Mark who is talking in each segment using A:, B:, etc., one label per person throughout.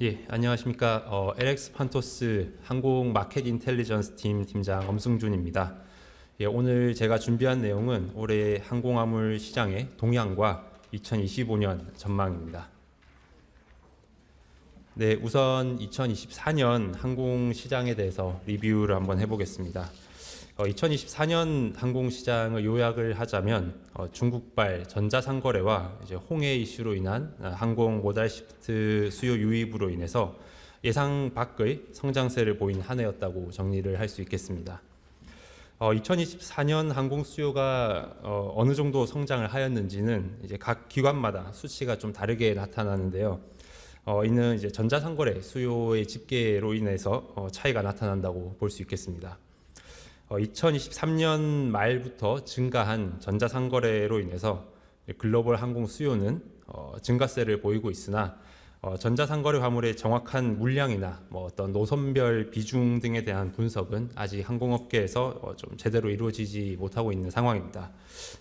A: 예, 안녕하십니까. 어, LX 판토스 항공 마켓 인텔리전스 팀 팀장 엄승준입니다. 예, 오늘 제가 준비한 내용은 올해 항공화물 시장의 동향과 2025년 전망입니다. 네, 우선 2024년 항공 시장에 대해서 리뷰를 한번 해보겠습니다. 어, 2024년 항공 시장을 요약을 하자면 어, 중국발 전자상거래와 이제 홍해 이슈로 인한 아, 항공 모달 시프트 수요 유입으로 인해서 예상 밖의 성장세를 보인 한 해였다고 정리를 할 수 있겠습니다. 어, 2024년 항공 수요가 어, 어느 정도 성장을 하였는지는 이제 각 기관마다 수치가 좀 다르게 나타나는데요. 어, 이는 이제 전자상거래 수요의 집계로 인해서 어, 차이가 나타난다고 볼 수 있겠습니다. 어, 2023년 말부터 증가한 전자상거래로 인해서 글로벌 항공 수요는 어, 증가세를 보이고 있으나 어, 전자상거래 화물의 정확한 물량이나 뭐 어떤 노선별 비중 등에 대한 분석은 아직 항공업계에서 어, 좀 제대로 이루어지지 못하고 있는 상황입니다.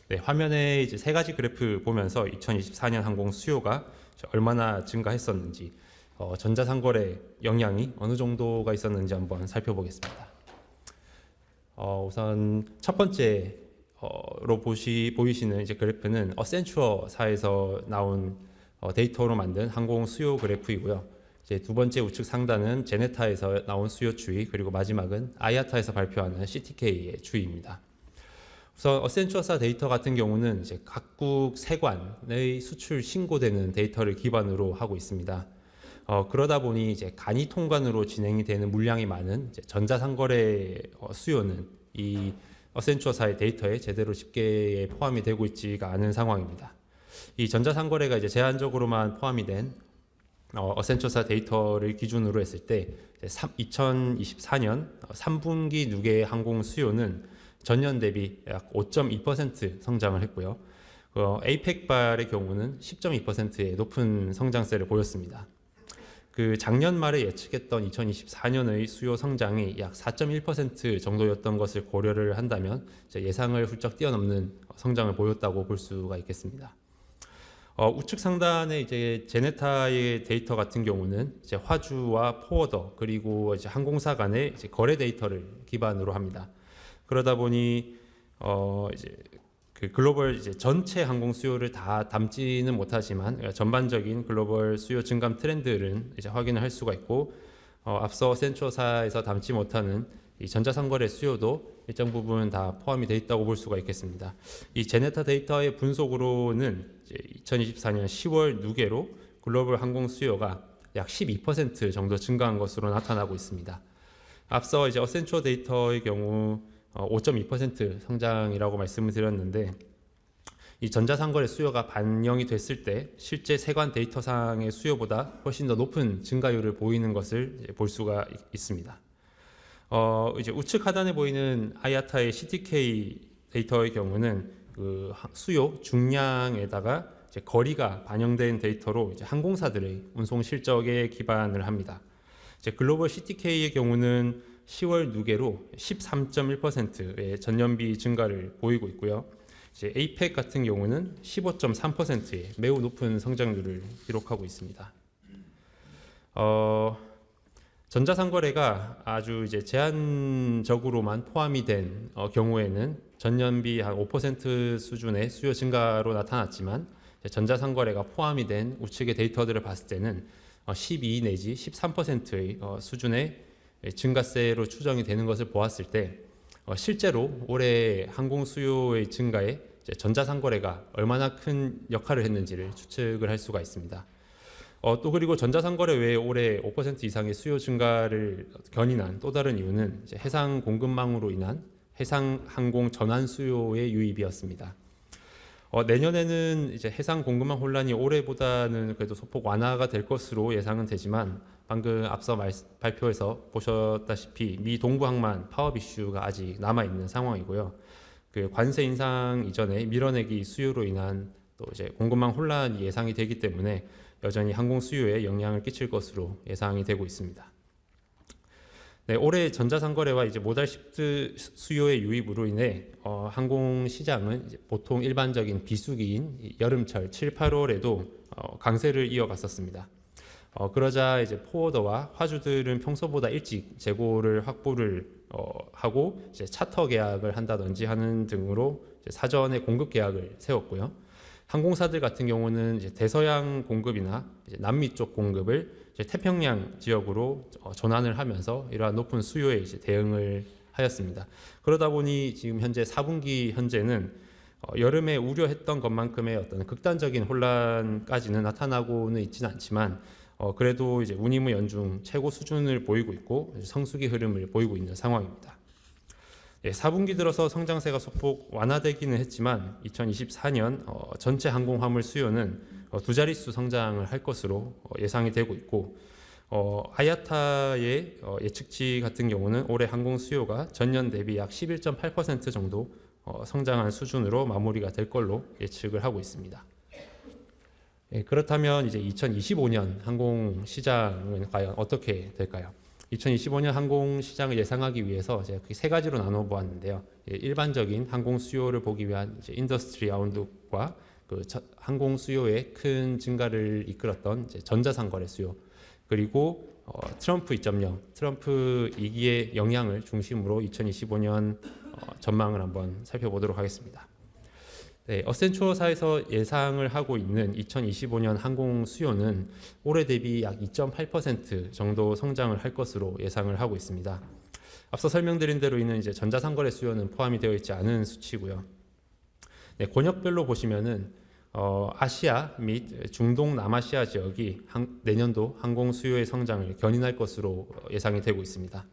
A: 네, 화면에 이제 세 가지 그래프 보면서 2024년 항공 수요가 얼마나 증가했었는지, 어, 전자상거래 영향이 어느 정도가 있었는지 한번 살펴보겠습니다. 어, 우선 첫 번째로 보시 보이시는 이제 그래프는 어센추어사에서 나온 어, 데이터로 만든 항공 수요 그래프이고요. 이제 두 번째 우측 상단은 제네타에서 나온 수요 추이 그리고 마지막은 아이아타에서 발표하는 CTK의 추이입니다. 우선 어센추어사 데이터 같은 경우는 이제 각국 세관의 수출 신고되는 데이터를 기반으로 하고 있습니다. 어, 그러다 보니 이제 간이 통관으로 진행이 되는 물량이 많은 전자상거래 어, 수요는 이 어센추어사의 데이터에 제대로 집계에 포함이 되고 있지가 않은 상황입니다. 이 전자상거래가 이제 제한적으로만 포함이 된 어, 어센추어사 데이터를 기준으로 했을 때 2024년 3분기 누계 항공 수요는 전년 대비 약 5.2% 성장을 했고요. 어, 에이펙 발의 경우는 10.2%의 높은 성장세를 보였습니다. 그 작년 말에 예측했던 2024년의 수요 성장이 약 4.1% 정도였던 것을 고려를 한다면 예상을 훌쩍 뛰어넘는 성장을 보였다고 볼 수가 있겠습니다. 어, 우측 상단에 이제 제네타의 데이터 같은 경우는 이제 화주와 포워더 그리고 이제 항공사 간의 이제 거래 데이터를 기반으로 합니다. 그러다 보니 어, 이제 그 글로벌 이제 전체 항공 수요를 다 담지는 못하지만 전반적인 글로벌 수요 증감 트렌드를 이제 확인을 할 수가 있고 어, 앞서 센초사에서 담지 못하는 이 전자상거래 수요도 일정 부분 다 포함이 돼 있다고 볼 수가 있겠습니다. 이 제네타 데이터의 분석으로는 2024년 10월 누계로 글로벌 항공 수요가 약 12% 정도 증가한 것으로 나타나고 있습니다. 앞서 이제 어센추어 데이터의 경우 5.2% 성장이라고 말씀을 드렸는데 이 전자상거래 수요가 반영이 됐을 때 실제 세관 데이터상의 수요보다 훨씬 더 높은 증가율을 보이는 것을 볼 수가 있습니다. 어, 이제 우측 하단에 보이는 아이아타의 CTK 데이터의 경우는 그 수요 중량에다가 거리가 반영된 데이터로 항공사들의 운송 실적에 기반을 합니다. 글로벌 CTK의 경우는 10월 누계로 13.1%의 전년비 증가를 보이고 있고요. 이제 에이펙 같은 경우는 15.3%의 매우 높은 성장률을 기록하고 있습니다. 어, 전자상거래가 아주 이제 제한적으로만 포함이 된 어, 경우에는 전년비 한 5% 수준의 수요 증가로 나타났지만 전자상거래가 포함이 된 우측의 데이터들을 봤을 때는 어, 12 내지 13%의 어, 수준의 증가세로 추정이 되는 것을 보았을 때 어, 실제로 올해 항공 수요의 증가에 전자상거래가 얼마나 큰 역할을 했는지를 추측을 할 수가 있습니다. 어, 또 그리고 전자상거래 외에 올해 5% 이상의 수요 증가를 견인한 또 다른 이유는 해상 공급망으로 인한 해상 항공 전환 수요의 유입이었습니다. 어, 내년에는 이제 해상 공급망 혼란이 올해보다는 그래도 소폭 완화가 될 것으로 예상은 되지만 방금 앞서 말, 발표에서 보셨다시피 미 동부 항만 파업 이슈가 아직 남아 있는 상황이고요. 그 관세 인상 이전에 밀어내기 수요로 인한 또 이제 공급망 혼란이 예상이 되기 때문에 여전히 항공 수요에 영향을 끼칠 것으로 예상이 되고 있습니다. 네, 올해 전자상거래와 이제 모달 시프트 수요의 유입으로 인해 어, 항공 시장은 보통 일반적인 비수기인 여름철 7, 8월에도 어, 강세를 이어갔었습니다. 어, 그러자 이제 포워더와 화주들은 평소보다 일찍 재고를 확보를 어, 하고 이제 차터 계약을 한다든지 하는 등으로 사전에 공급 계약을 세웠고요. 항공사들 같은 경우는 이제 대서양 공급이나 이제 남미 쪽 공급을 이제 태평양 지역으로 어, 전환을 하면서 이러한 높은 수요에 이제 대응을 하였습니다. 그러다 보니 지금 현재 4분기 현재는 어, 여름에 우려했던 것만큼의 어떤 극단적인 혼란까지는 나타나고는 있지는 않지만 어, 그래도 이제 운임의 연중 최고 수준을 보이고 있고 성수기 흐름을 보이고 있는 상황입니다. 예, 4분기 들어서 성장세가 소폭 완화되기는 했지만 2024년 어, 전체 항공 화물 수요는 어, 두 자릿수 성장을 할 것으로 어, 예상이 되고 있고 어, 아야타의 어, 예측치 같은 경우는 올해 항공 수요가 전년 대비 약 11.8% 정도 어, 성장한 수준으로 마무리가 될 걸로 예측을 하고 있습니다. 예, 그렇다면 이제 2025년 항공 시장은 과연 어떻게 될까요? 2025년 항공 시장을 예상하기 위해서 제가 그세 가지로 나눠 보았는데요. 예, 일반적인 항공 수요를 보기 위한 인더스트리 아웃룩과 그 저- 항공 수요의 큰 증가를 이끌었던 전자상거래 수요 그리고 어, 트럼프 2.0 트럼프 2기의 영향을 중심으로 2025년 어, 전망을 한번 살펴보도록 하겠습니다. 네, 어센추어사에서 예상을 하고 있는 2025년 항공 수요는 올해 대비 약 2.8% 정도 성장을 할 것으로 예상을 하고 있습니다. 앞서 설명드린 대로 이는 이제 전자상거래 수요는 포함이 되어 있지 않은 수치고요. 네, 권역별로 보시면은 어, 아시아 및 중동 남아시아 지역이 한- 내년도 항공 수요의 성장을 견인할 것으로 어, 예상이 되고 있습니다.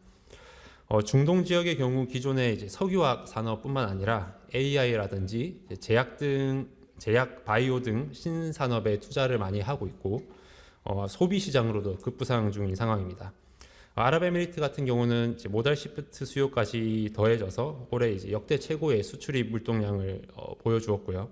A: 어, 중동 지역의 경우 기존의 이제 석유화학 산업뿐만 아니라 AI라든지 제약 등 제약 바이오 등 신산업에 투자를 많이 하고 있고 어, 소비 시장으로도 급부상 중인 상황입니다. 어, 아랍에미리트 같은 경우는 모달 시프트 수요까지 더해져서 올해 이제 역대 최고의 수출입 물동량을 어, 보여주었고요.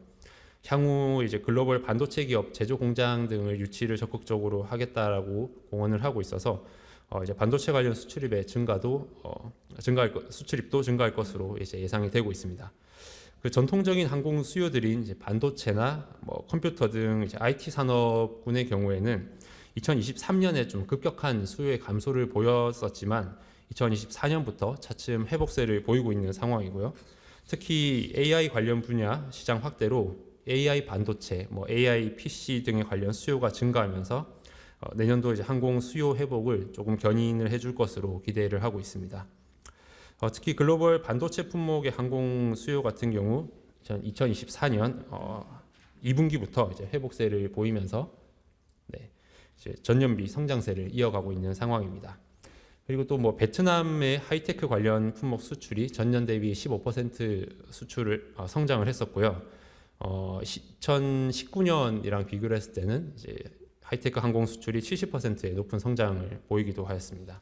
A: 향후 이제 글로벌 반도체 기업 제조 공장 등을 유치를 적극적으로 하겠다라고 공언을 하고 있어서 어, 이제 반도체 관련 수출입의 증가도 어, 증가할 것, 수출입도 증가할 것으로 이제 예상이 되고 있습니다. 그 전통적인 항공 수요들인 이제 반도체나 뭐 컴퓨터 등 이제 IT 산업군의 경우에는 2023년에 좀 급격한 수요의 감소를 보였었지만 2024년부터 차츰 회복세를 보이고 있는 상황이고요. 특히 AI 관련 분야 시장 확대로 AI 반도체, 뭐 AI PC 등의 관련 수요가 증가하면서 어, 내년도 이제 항공 수요 회복을 조금 견인을 해줄 것으로 기대를 하고 있습니다. 어, 특히 글로벌 반도체 품목의 항공 수요 같은 경우 2024년 어, 2분기부터 이제 회복세를 보이면서 네, 이제 전년비 성장세를 이어가고 있는 상황입니다. 그리고 또 뭐 베트남의 하이테크 관련 품목 수출이 전년 대비 15% 수출을 어, 성장을 했었고요. 어, 2019년이랑 비교를 했을 때는 이제 하이테크 항공 수출이 70%의 높은 성장을 보이기도 하였습니다.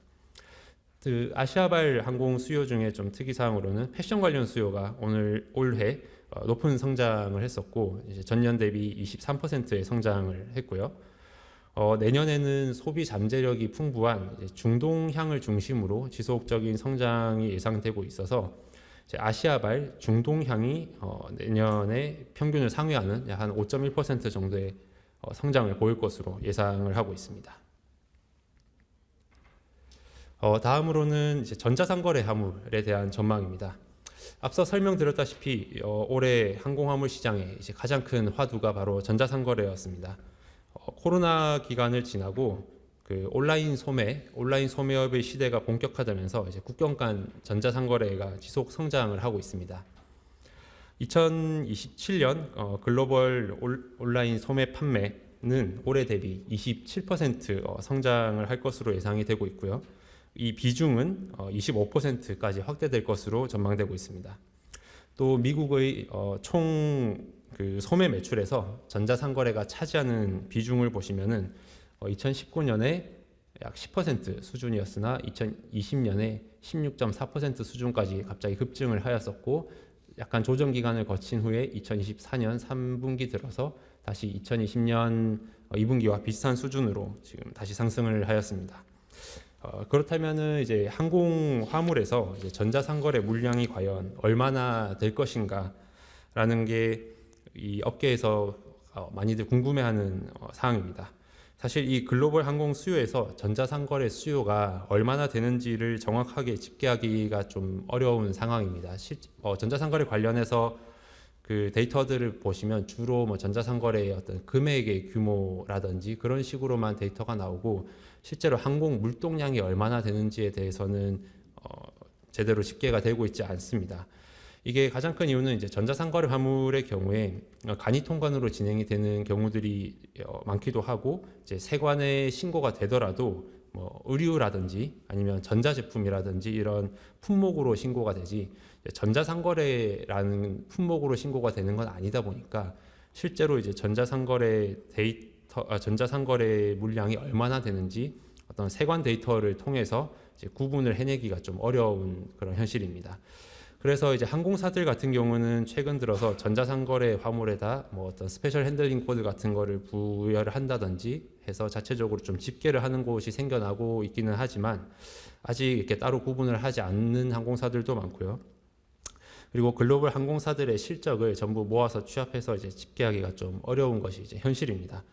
A: 그 아시아발 항공 수요 중에 좀 특이 사항으로는 패션 관련 수요가 오늘 올해 어, 높은 성장을 했었고 이제 전년 대비 23%의 성장을 했고요. 어, 내년에는 소비 잠재력이 풍부한 중동향을 중심으로 지속적인 성장이 예상되고 있어서 아시아발 중동향이 어, 내년에 평균을 상회하는 약한5.1% 정도의 어, 성장을 보일 것으로 예상을 하고 있습니다. 어, 다음으로는 이제 전자상거래 화물에 대한 전망입니다. 앞서 설명드렸다시피 어, 올해 항공화물 시장의 이제 가장 큰 화두가 바로 전자상거래였습니다. 어, 코로나 기간을 지나고 그 온라인 소매, 온라인 소매업의 시대가 본격화되면서 이제 국경 간 전자상거래가 지속 성장을 하고 있습니다. 2027년 어, 글로벌 올, 온라인 소매 판매는 올해 대비 27% 어, 성장을 할 것으로 예상이 되고 있고요. 이 비중은 어, 25%까지 확대될 것으로 전망되고 있습니다. 또 미국의 어, 총그 소매 매출에서 전자상거래가 차지하는 비중을 보시면은 어, 2019년에 약 10% 수준이었으나 2020년에 16.4% 수준까지 갑자기 급증을 하였었고 약간 조정 기간을 거친 후에 2024년 3분기 들어서 다시 2020년 2분기와 비슷한 수준으로 지금 다시 상승을 하였습니다. 어, 그렇다면은 이제 항공 화물에서 이제 전자상거래 물량이 과연 얼마나 될 것인가라는 게 이 업계에서 어, 많이들 궁금해하는 어, 사항입니다. 사실 이 글로벌 항공 수요에서 전자상거래 수요가 얼마나 되는지를 정확하게 집계하기가 좀 어려운 상황입니다. 실, 어, 전자상거래 관련해서 그 데이터들을 보시면 주로 뭐 전자상거래의 어떤 금액의 규모라든지 그런 식으로만 데이터가 나오고 실제로 항공 물동량이 얼마나 되는지에 대해서는 어, 제대로 집계가 되고 있지 않습니다. 이게 가장 큰 이유는 이제 전자상거래 화물의 경우에 어, 간이 통관으로 진행이 되는 경우들이 어, 많기도 하고 이제 세관에 신고가 되더라도 뭐 의류라든지 아니면 전자제품이라든지 이런 품목으로 신고가 되지 전자상거래라는 품목으로 신고가 되는 건 아니다 보니까 실제로 이제 전자상거래 데이터 아, 전자상거래 물량이 얼마나 되는지 어떤 세관 데이터를 통해서 구분을 해내기가 좀 어려운 그런 현실입니다. 그래서 이제 항공사들 같은 경우는 최근 들어서 전자상거래 화물에다 뭐 어떤 스페셜 핸들링 코드 같은 거를 부여를 한다든지 해서 자체적으로 좀 집계를 하는 곳이 생겨나고 있기는 하지만 아직 이렇게 따로 구분을 하지 않는 항공사들도 많고요. 그리고 글로벌 항공사들의 실적을 전부 모아서 취합해서 이제 집계하기가 좀 어려운 것이 이제 현실입니다.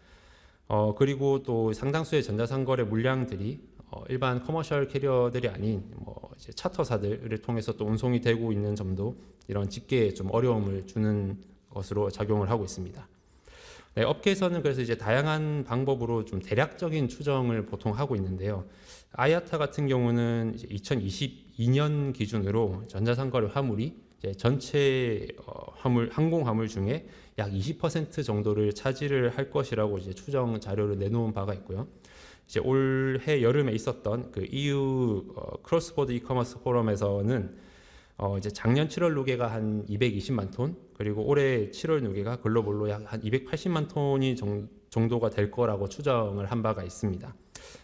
A: 어, 그리고 또 상당수의 전자상거래 물량들이 어, 일반 커머셜 캐리어들이 아닌 뭐 이제 차터사들을 통해서 또 운송이 되고 있는 점도 이런 집계에 좀 어려움을 주는 것으로 작용을 하고 있습니다. 네, 업계에서는 그래서 이제 다양한 방법으로 좀 대략적인 추정을 보통 하고 있는데요. 아야타 같은 경우는 이제 2022년 기준으로 전자상거래 화물이 전체 어, 화물 항공 화물 중에 약 20% 정도를 차지를 할 것이라고 이제 추정 자료를 내놓은 바가 있고요. 이제 올해 여름에 있었던 그 EU 어, 크로스보드 이커머스 포럼에서는 어, 이제 작년 7월 누계가 한 220만 톤, 그리고 올해 7월 누계가 글로벌로 약 한 280만 톤이 정, 정도가 될 거라고 추정을 한 바가 있습니다.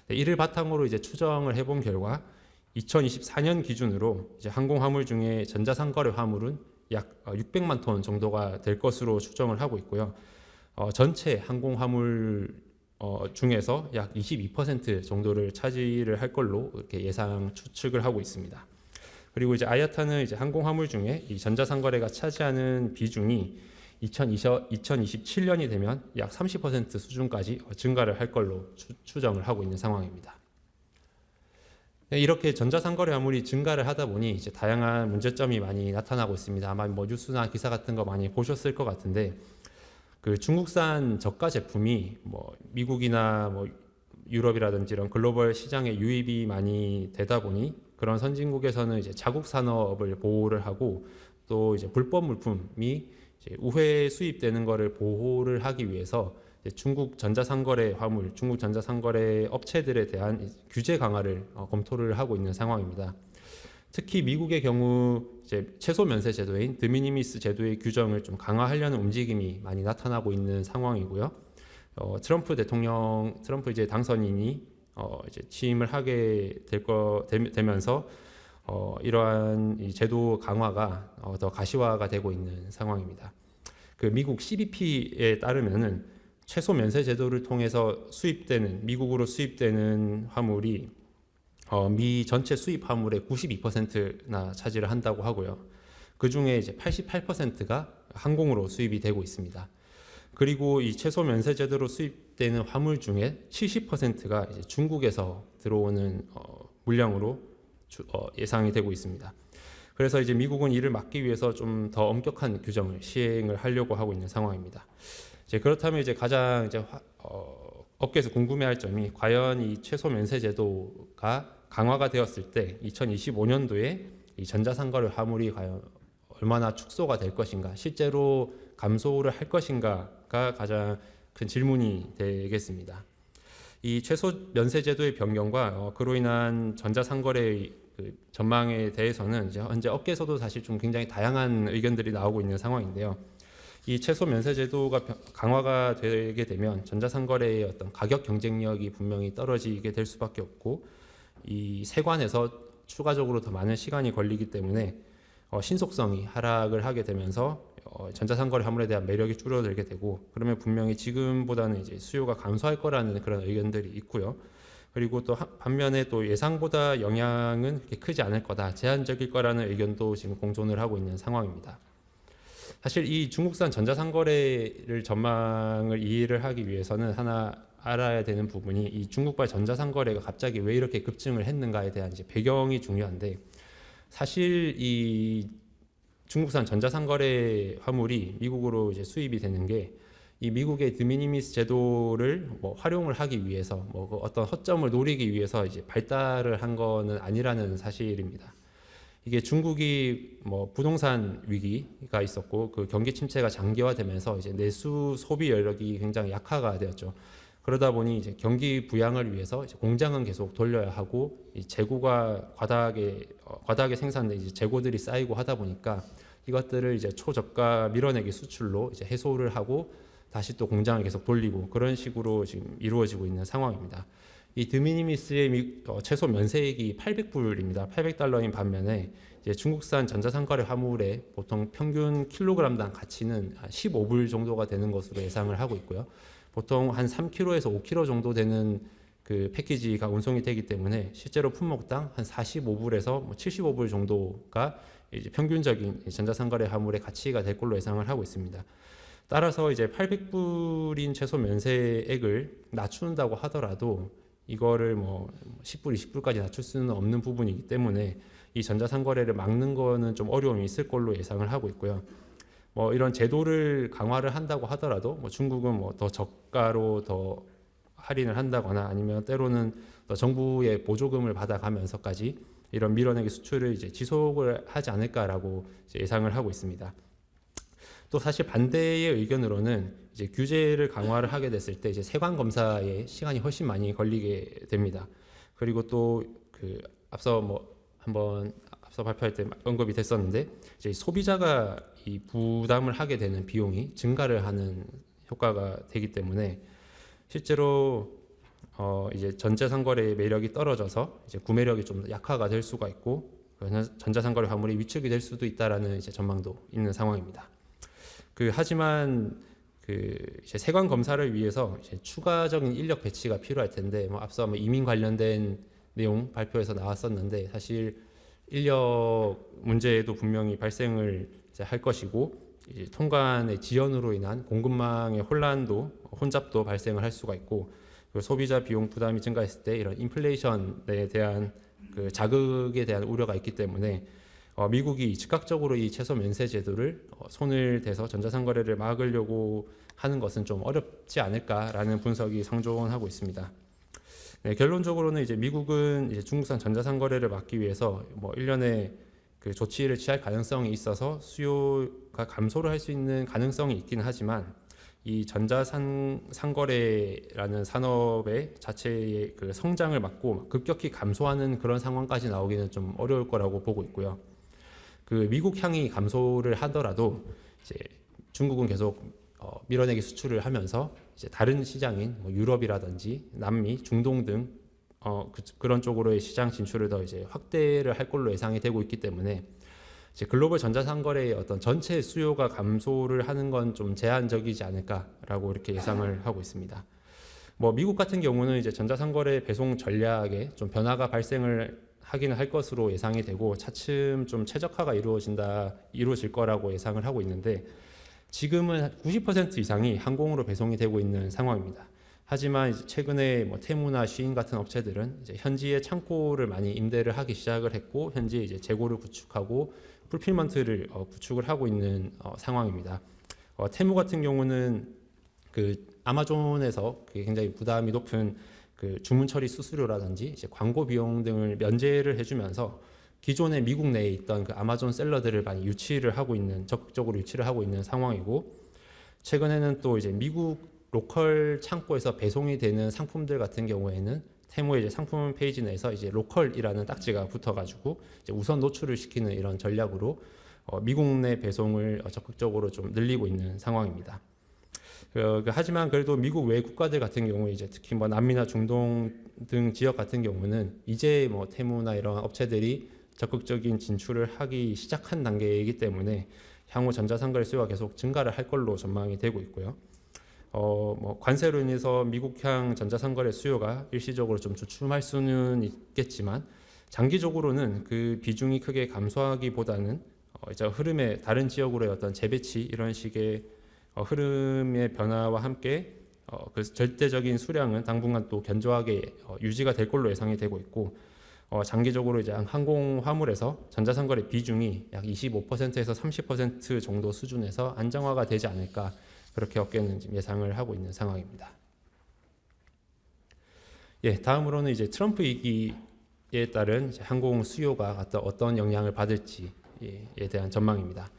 A: 네, 이를 바탕으로 이제 추정을 해본 결과 2024년 기준으로 이제 항공 화물 중에 전자상거래 화물은 약 600만 톤 정도가 될 것으로 추정을 하고 있고요. 어, 전체 항공 화물 어, 중에서 약 22% 정도를 차지를 할 걸로 이렇게 예상 추측을 하고 있습니다. 그리고 이제 아야타는 이제 항공 화물 중에 이 전자상거래가 차지하는 비중이 2020, 2027년이 되면 약 30% 수준까지 증가를 할 걸로 추, 추정을 하고 있는 상황입니다. 네, 이렇게 전자상거래 화물이 증가를 하다 보니 이제 다양한 문제점이 많이 나타나고 있습니다. 아마 뭐 뉴스나 기사 같은 거 많이 보셨을 것 같은데 그 중국산 저가 제품이 뭐 미국이나 뭐 유럽이라든지 이런 글로벌 시장에 유입이 많이 되다 보니 그런 선진국에서는 이제 자국 산업을 보호를 하고 또 이제 불법 물품이 이제 우회 수입되는 거를 보호를 하기 위해서 중국 전자상거래 화물, 중국 전자상거래 업체들에 대한 규제 강화를 어, 검토를 하고 있는 상황입니다. 특히 미국의 경우 최소 면세 제도인 드미니미스 제도의 규정을 좀 강화하려는 움직임이 많이 나타나고 있는 상황이고요. 어, 트럼프 대통령, 트럼프 이제 당선인이 어, 이제 취임을 하게 될거 되면서 어, 이러한 이 제도 강화가 어, 더 가시화가 되고 있는 상황입니다. 그 미국 CBP에 따르면은 최소 면세 제도를 통해서 수입되는 미국으로 수입되는 화물이 어, 미 전체 수입 화물의 92%나 차지를 한다고 하고요. 그 중에 이제 88%가 항공으로 수입이 되고 있습니다. 그리고 이 최소 면세 제도로 수입되는 화물 중에 70%가 이제 중국에서 들어오는 어, 물량으로 주, 어, 예상이 되고 있습니다. 그래서 이제 미국은 이를 막기 위해서 좀 더 엄격한 규정을 시행을 하려고 하고 있는 상황입니다. 이제 그렇다면 이제 가장 이제 화, 어, 업계에서 궁금해할 점이 과연 이 최소 면세 제도가 강화가 되었을 때 2025년도에 이 전자상거래 화물이 과연 얼마나 축소가 될 것인가, 실제로 감소를 할 것인가가 가장 큰 질문이 되겠습니다. 이 최소 면세 제도의 변경과 어, 그로 인한 전자상거래의 그 전망에 대해서는 현재 업계에서도 사실 좀 굉장히 다양한 의견들이 나오고 있는 상황인데요. 이 최소 면세 제도가 강화가 되게 되면 전자상거래의 어떤 가격 경쟁력이 분명히 떨어지게 될 수밖에 없고 이 세관에서 추가적으로 더 많은 시간이 걸리기 때문에 어, 신속성이 하락을 하게 되면서 어, 전자상거래 화물에 대한 매력이 줄어들게 되고 그러면 분명히 지금보다는 이제 수요가 감소할 거라는 그런 의견들이 있고요. 그리고 또 반면에 또 예상보다 영향은 그렇게 크지 않을 거다, 제한적일 거라는 의견도 지금 공존을 하고 있는 상황입니다. 사실 이 중국산 전자상거래를 전망을 이해를 하기 위해서는 하나 알아야 되는 부분이 이 중국발 전자상 거래가 갑자기 왜 이렇게 급증을 했는가에 대한 이제 배경이 중요한데 사실 이 중국산 전자상 거래 화물이 미국으로 이제 수입이 되는 게 이 미국의 드미니미스 제도를 뭐 활용을 하기 위해서 뭐그 어떤 허점을 노리기 위해서 이제 발달을 한 거는 아니라는 사실입니다. 이게 중국이 뭐 부동산 위기가 있었고 그 경기 침체가 장기화되면서 이제 내수 소비 여력이 굉장히 약화가 되었죠. 그러다 보니 이제 경기 부양을 위해서 이제 공장은 계속 돌려야 하고 이 재고가 과다하게 어, 과다하게 생산된 이제 재고들이 쌓이고 하다 보니까 이것들을 이제 초저가 밀어내기 수출로 이제 해소를 하고 다시 또 공장을 계속 돌리고 그런 식으로 지금 이루어지고 있는 상황입니다. 이 드미니미스의 미- 어, 최소 면세액이 800불입니다. 800달러인 반면에 중국산 전자상거래 화물의 보통 평균 킬로그램당 가치는 한 15불 정도가 되는 것으로 예상을 하고 있고요. 보통 한 3kg에서 5kg 정도 되는 그 패키지가 운송이 되기 때문에 실제로 품목당 한 45불에서 뭐 75불 정도가 이제 평균적인 이 전자상거래 화물의 가치가 될 걸로 예상을 하고 있습니다. 따라서 이제 800불인 최소 면세액을 낮춘다고 하더라도 이거를 뭐 10불, 20불까지 낮출 수는 없는 부분이기 때문에 이 전자상거래를 막는 거는 좀 어려움이 있을 걸로 예상을 하고 있고요. 뭐 이런 제도를 강화를 한다고 하더라도 뭐 중국은 뭐 더 저가로 더 할인을 한다거나 아니면 때로는 더 정부의 보조금을 받아가면서까지 이런 밀어내기 수출을 이제 지속을 하지 않을까라고 이제 예상을 하고 있습니다. 또 사실 반대의 의견으로는 이제 규제를 강화를 하게 됐을 때 이제 세관 검사에 시간이 훨씬 많이 걸리게 됩니다. 그리고 또 그 앞서 뭐 한번 앞서 발표할 때 언급이 됐었는데 이제 소비자가 이 부담을 하게 되는 비용이 증가를 하는 효과가 되기 때문에 실제로 어 이제 전자상거래의 매력이 떨어져서 이제 구매력이 좀 약화가 될 수가 있고 전자상거래 화물이 위축이 될 수도 있다라는 이제 전망도 있는 상황입니다. 그 하지만 그 이제 세관 검사를 위해서 이제 추가적인 인력 배치가 필요할 텐데 뭐 앞서 뭐 이민 관련된 내용 발표에서 나왔었는데 사실 인력 문제도 분명히 발생을 이제 할 것이고 이제 통관의 지연으로 인한 공급망의 혼란도 혼잡도 발생을 할 수가 있고 그리고 소비자 비용 부담이 증가했을 때 이런 인플레이션에 대한 그 자극에 대한 우려가 있기 때문에 어, 미국이 즉각적으로 이 최소 면세 제도를 어, 손을 대서 전자상거래를 막으려고 하는 것은 좀 어렵지 않을까라는 분석이 상존하고 있습니다. 네, 결론적으로는 이제 미국은 이제 중국산 전자상거래를 막기 위해서 뭐 일련의 그 조치를 취할 가능성이 있어서 수요가 감소를 할 수 있는 가능성이 있기는 하지만 이 전자상 상거래라는 산업의 자체의 그 성장을 막고 급격히 감소하는 그런 상황까지 나오기는 좀 어려울 거라고 보고 있고요. 그 미국 향이 감소를 하더라도 이제 중국은 계속 어, 밀어내기 수출을 하면서 이제 다른 시장인 뭐 유럽이라든지 남미, 중동 등 어, 그, 그런 쪽으로의 시장 진출을 더 이제 확대를 할 걸로 예상이 되고 있기 때문에 이제 글로벌 전자상거래의 어떤 전체 수요가 감소를 하는 건 좀 제한적이지 않을까라고 이렇게 예상을 하고 있습니다. 뭐 미국 같은 경우는 이제 전자상거래 배송 전략에 좀 변화가 발생을 하기는 할 것으로 예상이 되고 차츰 좀 최적화가 이루어진다 이루어질 거라고 예상을 하고 있는데 지금은 90% 이상이 항공으로 배송이 되고 있는 상황입니다. 하지만 최근에 뭐 테무나 쉬인 같은 업체들은 이제 현지에 창고를 많이 임대를 하기 시작을 했고 현지에 이제 재고를 구축하고 풀필먼트를 어, 구축을 하고 있는 어, 상황입니다. 어, 테무 같은 경우는 그 아마존에서 그게 굉장히 부담이 높은 그 주문 처리 수수료라든지 이제 광고 비용 등을 면제를 해주면서 기존의 미국 내에 있던 그 아마존 셀러들을 많이 유치를 하고 있는 적극적으로 유치를 하고 있는 상황이고 최근에는 또 이제 미국 로컬 창고에서 배송이 되는 상품들 같은 경우에는 테무의 이제 상품 페이지 내에서 이제 로컬이라는 딱지가 붙어가지고 우선 노출을 시키는 이런 전략으로 어, 미국 내 배송을 어, 적극적으로 좀 늘리고 있는 상황입니다. 그, 그 하지만 그래도 미국 외 국가들 같은 경우에 이제 특히 뭐 남미나 중동 등 지역 같은 경우는 이제 뭐 테무나 이런 업체들이 적극적인 진출을 하기 시작한 단계이기 때문에 향후 전자상거래 수요가 계속 증가를 할 걸로 전망이 되고 있고요. 어, 뭐 관세로 인해서 미국향 전자상거래 수요가 일시적으로 좀 주춤할 수는 있겠지만 장기적으로는 그 비중이 크게 감소하기보다는 어, 이제 흐름의 다른 지역으로의 어떤 재배치 이런 식의 어, 흐름의 변화와 함께 어, 그 절대적인 수량은 당분간 또 견조하게 어, 유지가 될 걸로 예상이 되고 있고 어, 장기적으로 이제 항공 화물에서 전자상거래 비중이 약 25%에서 30% 정도 수준에서 안정화가 되지 않을까 그렇게 업계는 지금 예상을 하고 있는 상황입니다. 예, 다음으로는 이제 트럼프 위기에 따른 항공 수요가 어떤 영향을 받을지에 대한 전망입니다.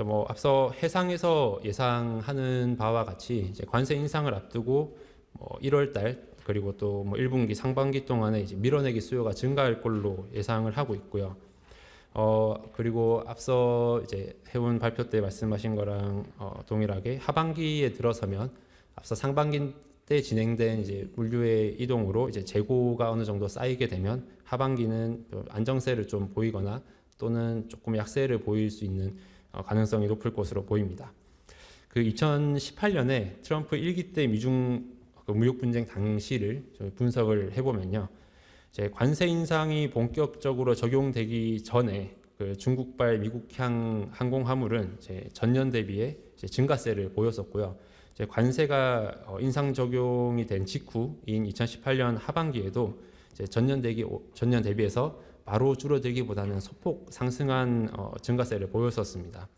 A: 저뭐 앞서 해상에서 예상하는 바와 같이 관세 인상을 앞두고 뭐 1월 달 그리고 또 뭐 1분기 상반기 동안에 이제 밀어내기 수요가 증가할 걸로 예상을 하고 있고요. 어 그리고 앞서 이제 해운 발표 때 말씀하신 거랑 어, 동일하게 하반기에 들어서면 앞서 상반기 때 진행된 이제 물류의 이동으로 이제 재고가 어느 정도 쌓이게 되면 하반기는 또 안정세를 좀 보이거나 또는 조금 약세를 보일 수 있는 어, 가능성이 높을 것으로 보입니다. 그 2018년에 트럼프 1기 때 미중 그 무역 분쟁 당시를 좀 분석을 해보면요, 이제 관세 인상이 본격적으로 적용되기 전에 그 중국발 미국향 항공 화물은 전년 대비에 증가세를 보였었고요. 관세가 어, 인상 적용이 된 직후인 2018년 하반기에도 전년 대비 전년 대비해서 바로 줄어들기보다는 소폭 상승한 어, 증가세를 보였었습니다.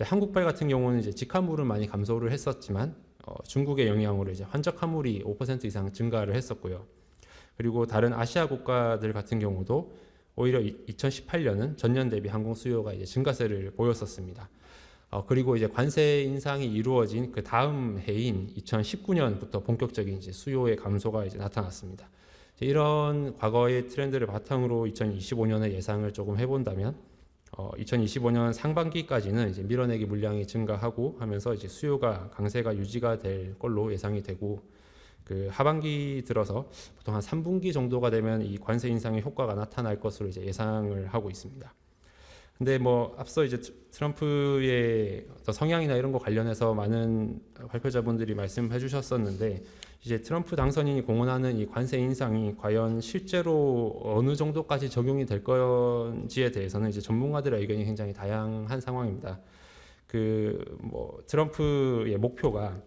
A: 한국발 같은 경우는 이제 직화물은 많이 감소를 했었지만 어, 중국의 영향으로 이제 환적 화물이 5% 이상 증가를 했었고요. 그리고 다른 아시아 국가들 같은 경우도 오히려 2018년은 전년 대비 항공 수요가 이제 증가세를 보였었습니다. 어, 그리고 이제 관세 인상이 이루어진 그 다음 해인 2019년부터 본격적인 이제 수요의 감소가 이제 나타났습니다. 이런 과거의 트렌드를 바탕으로 2025년의 예상을 조금 해본다면 어, 2025년 상반기까지는 이제 밀어내기 물량이 증가하고 하면서 이제 수요가 강세가 유지가 될 걸로 예상이 되고 그 하반기 들어서 보통 한 3분기 정도가 되면 이 관세 인상의 효과가 나타날 것으로 이제 예상을 하고 있습니다. 근데 뭐 앞서 이제 트럼프의 성향이나 이런 거 관련해서 많은 발표자분들이 말씀해 주셨었는데 이제 트럼프 당선인이 공언하는 이 관세 인상이 과연 실제로 어느 정도까지 적용이 될 건지에 대해서는 이제 전문가들의 의견이 굉장히 다양한 상황입니다. 그 뭐 트럼프의 목표가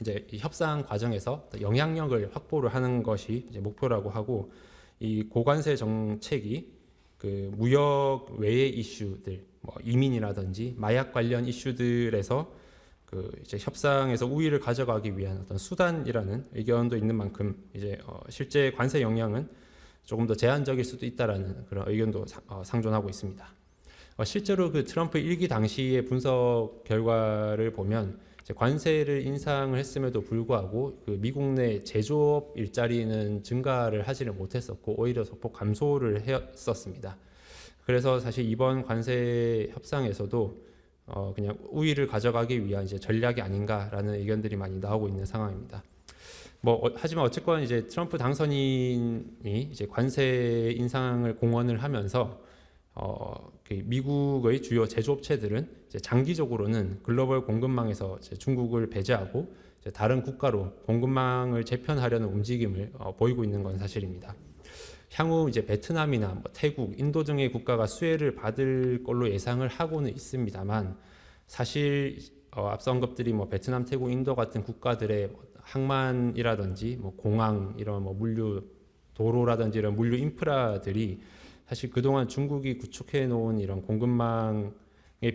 A: 이제 이 협상 과정에서 영향력을 확보를 하는 것이 이제 목표라고 하고 이 고관세 정책이 그 무역 외의 이슈들, 뭐 이민이라든지 마약 관련 이슈들에서 그 이제 협상에서 우위를 가져가기 위한 어떤 수단이라는 의견도 있는 만큼 이제 어 실제 관세 영향은 조금 더 제한적일 수도 있다라는 그런 의견도 사, 어 상존하고 있습니다. 어 실제로 그 트럼프 일기 당시의 분석 결과를 보면 관세를 인상을 했음에도 불구하고 그 미국 내 제조업 일자리는 증가를 하지를 못했었고 오히려 소폭 감소를 했었습니다. 그래서 사실 이번 관세 협상에서도 어 그냥 우위를 가져가기 위한 이제 전략이 아닌가라는 의견들이 많이 나오고 있는 상황입니다. 뭐 어, 하지만 어쨌건 이제 트럼프 당선인이 이제 관세 인상을 공언을 하면서 어, 그 미국의 주요 제조업체들은 장기적으로는 글로벌 공급망에서 중국을 배제하고 다른 국가로 공급망을 재편하려는 움직임을 어, 보이고 있는 건 사실입니다. 향후 이제 베트남이나 뭐 태국, 인도 등의 국가가 수혜를 받을 걸로 예상을 하고는 있습니다만 사실 어, 앞서 언급들이 뭐 베트남, 태국, 인도 같은 국가들의 뭐 항만이라든지 뭐 공항 이런 뭐 물류 도로라든지 이런 물류 인프라들이 사실 그동안 중국이 구축해 놓은 이런 공급망에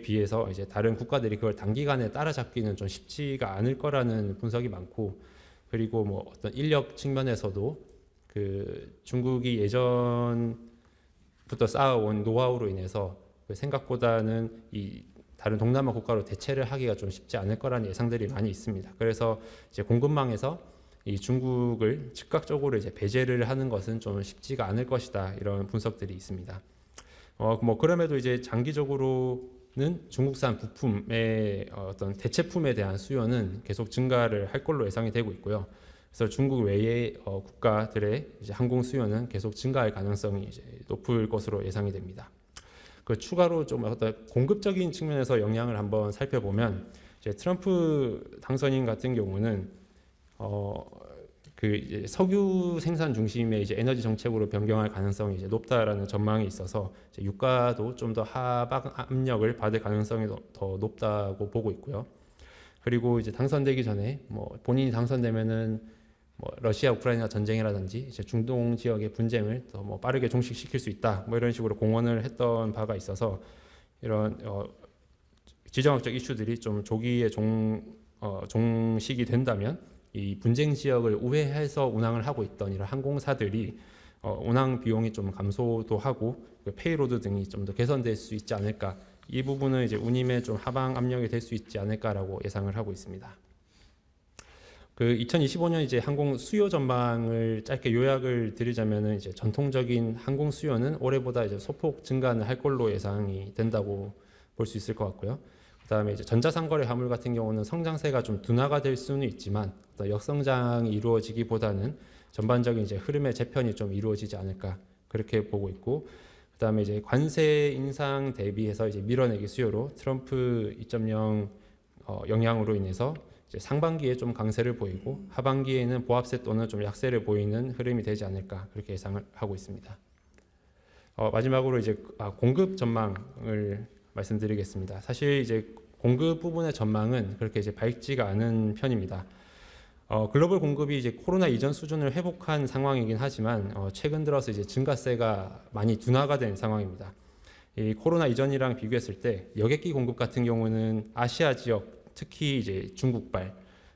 A: 비해서 이제 다른 국가들이 그걸 단기간에 따라잡기는 좀 쉽지가 않을 거라는 분석이 많고 그리고 뭐 어떤 인력 측면에서도 그 중국이 예전부터 쌓아온 노하우로 인해서 그 생각보다는 이 다른 동남아 국가로 대체를 하기가 좀 쉽지 않을 거라는 예상들이 많이 있습니다. 그래서 이제 공급망에서 이 중국을 즉각적으로 이제 배제를 하는 것은 좀 쉽지가 않을 것이다 이런 분석들이 있습니다. 어, 뭐 그럼에도 이제 장기적으로는 중국산 부품의 어떤 대체품에 대한 수요는 계속 증가를 할 걸로 예상이 되고 있고요. 그래서 중국 외의 어, 국가들의 이제 항공 수요는 계속 증가할 가능성이 이제 높을 것으로 예상이 됩니다. 그 추가로 좀 어떤 공급적인 측면에서 영향을 한번 살펴보면 이제 트럼프 당선인 같은 경우는 어, 그 이제 석유 생산 중심의 이제 에너지 정책으로 변경할 가능성이 이제 높다라는 전망이 있어서 이제 유가도 좀 더 하방 압력을 받을 가능성이 더, 더 높다고 보고 있고요.
B: 그리고 이제 당선되기 전에 뭐 본인이 당선되면은 뭐 러시아 우크라이나 전쟁이라든지 이제 중동 지역의 분쟁을 더 뭐 빠르게 종식시킬 수 있다 뭐 이런 식으로 공언을 했던 바가 있어서 이런 어, 지정학적 이슈들이 좀 조기에 종 어, 종식이 된다면 이 분쟁 지역을 우회해서 운항을 하고 있던 이런 항공사들이 어, 운항 비용이 좀 감소도 하고 그 페이로드 등이 좀 더 개선될 수 있지 않을까 이 부분은 이제 운임에 좀 하방 압력이 될 수 있지 않을까라고 예상을 하고 있습니다. 그 2025년 이제 항공 수요 전망을 짧게 요약을 드리자면은 이제 전통적인 항공 수요는 올해보다 이제 소폭 증가는 할 걸로 예상이 된다고 볼 수 있을 것 같고요. 그다음에 이제 전자상거래 화물 같은 경우는 성장세가 좀 둔화가 될 수는 있지만 역성장이 이루어지기보다는 전반적인 이제 흐름의 재편이 좀 이루어지지 않을까 그렇게 보고 있고 그다음에 이제 관세 인상 대비해서 이제 밀어내기 수요로 트럼프 2.0 어, 영향으로 인해서 이제 상반기에 좀 강세를 보이고 하반기에는 보합세 또는 좀 약세를 보이는 흐름이 되지 않을까 그렇게 예상을 하고 있습니다. 어, 마지막으로 이제 아, 공급 전망을 말씀드리겠습니다. 사실 이제 공급 부분의 전망은 그렇게 이제 밝지가 않은 편입니다. 어, 글로벌 공급이 이제 코로나 이전 수준을 회복한 상황이긴 하지만 어, 최근 들어서 이제 증가세가 많이 둔화가 된 상황입니다. 이 코로나 이전이랑 비교했을 때 여객기 공급 같은 경우는 아시아 지역 특히 이제 중국발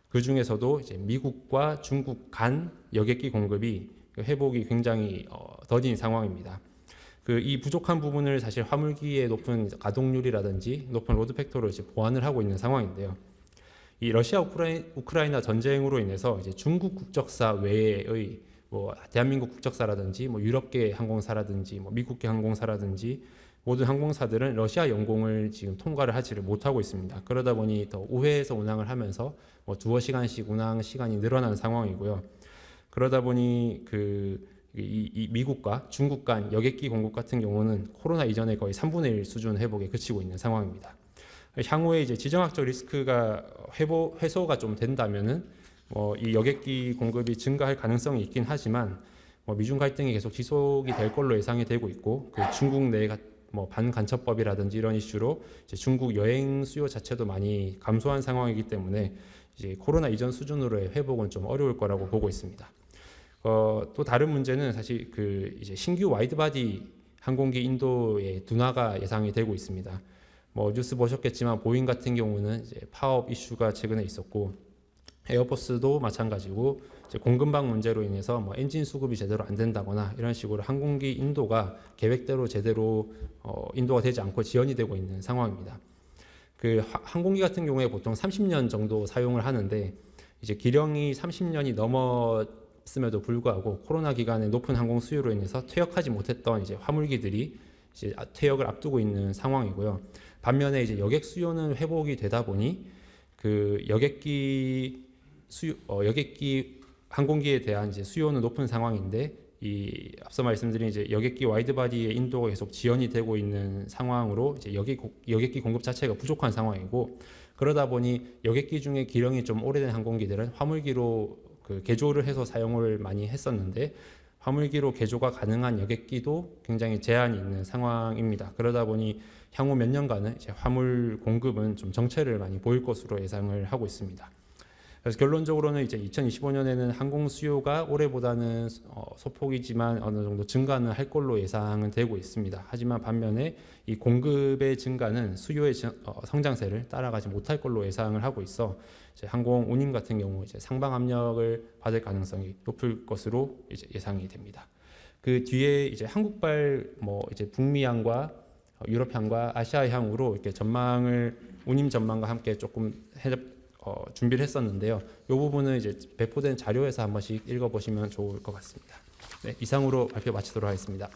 B: 그 중에서도 이제 미국과 중국 간 여객기 공급이 회복이 굉장히 어, 더딘 상황입니다. 그 이 부족한 부분을 사실 화물기의 높은 가동률이라든지 높은 로드 팩터로 이제 보완을 하고 있는 상황인데요. 이 러시아 우크라이, 우크라이 나 전쟁으로 인해서 이제 중국 국적사 외의 뭐 대한민국 국적사라든지 뭐 유럽계 항공사라든지 뭐 미국계 항공사라든지 모든 항공사들은 러시아 영공을 지금 통과를 하지를 못하고 있습니다. 그러다 보니 더 우회해서 운항을 하면서 뭐 두어 시간씩 운항 시간이 늘어난 상황이고요. 그러다 보니 그 이, 이 미국과 중국 간 여객기 공급 같은 경우는 코로나 이전에 거의 3분의 1 수준 회복에 그치고 있는 상황입니다. 향후에 이제 지정학적 리스크가 회복 해소가 좀 된다면은 뭐 이 여객기 공급이 증가할 가능성이 있긴 하지만 뭐 미중 갈등이 계속 지속이 될 걸로 예상이 되고 있고 그 중국 내가 뭐 반간첩법이라든지 이런 이슈로 이제 중국 여행 수요 자체도 많이 감소한 상황이기 때문에 이제 코로나 이전 수준으로의 회복은 좀 어려울 거라고 보고 있습니다. 어, 또 다른 문제는 사실 그 이제 신규 와이드바디 항공기 인도의 둔화가 예상이 되고 있습니다. 뭐 뉴스 보셨겠지만 보잉 같은 경우는 이제 파업 이슈가 최근에 있었고 에어버스도 마찬가지고 공급망 문제로 인해서 뭐 엔진 수급이 제대로 안 된다거나 이런 식으로 항공기 인도가 계획대로 제대로 어, 인도가 되지 않고 지연이 되고 있는 상황입니다. 그 하- 항공기 같은 경우에 보통 30년 정도 사용을 하는데 이제 기령이 30년이 넘 었음에도 불구하고 코로나 기간에 높은 항공 수요로 인해서 퇴역하지 못했던 이제 화물기들이 이제 아- 퇴역을 앞두고 있는 상황이고요. 반면에 이제 여객 수요는 회복이 되다 보니 그 여객기 수요 어, 여객기 항공기에 대한 이제 수요는 높은 상황인데 이 앞서 말씀드린 이제 여객기 와이드바디의 인도가 계속 지연이 되고 있는 상황으로 이제 여객 고- 여객기 공급 자체가 부족한 상황이고 그러다 보니 여객기 중에 기령이 좀 오래된 항공기들은 화물기로 그 개조를 해서 사용을 많이 했었는데 화물기로 개조가 가능한 여객기도 굉장히 제한이 있는 상황입니다. 그러다 보니 향후 몇 년간은 화물 공급은 좀 정체를 많이 보일 것으로 예상을 하고 있습니다. 그래서 결론적으로는 이제 2025년에는 항공 수요가 올해보다는 어, 소폭이지만 어느 정도 증가는 할 걸로 예상은 되고 있습니다. 하지만 반면에 이 공급의 증가는 수요의 증- 어, 성장세를 따라가지 못할 걸로 예상을 하고 있어 이제 항공 운임 같은 경우 이제 상방 압력을 받을 가능성이 높을 것으로 이제 예상이 됩니다. 그 뒤에 이제 한국발 뭐 이제 북미향과 어, 유럽향과 아시아향으로 이렇게 전망을 운임 전망과 함께 조금 해, 어, 준비를 했었는데요. 이 부분은 이제 배포된 자료에서 한 번씩 읽어보시면 좋을 것 같습니다. 네, 이상으로 발표 마치도록 하겠습니다.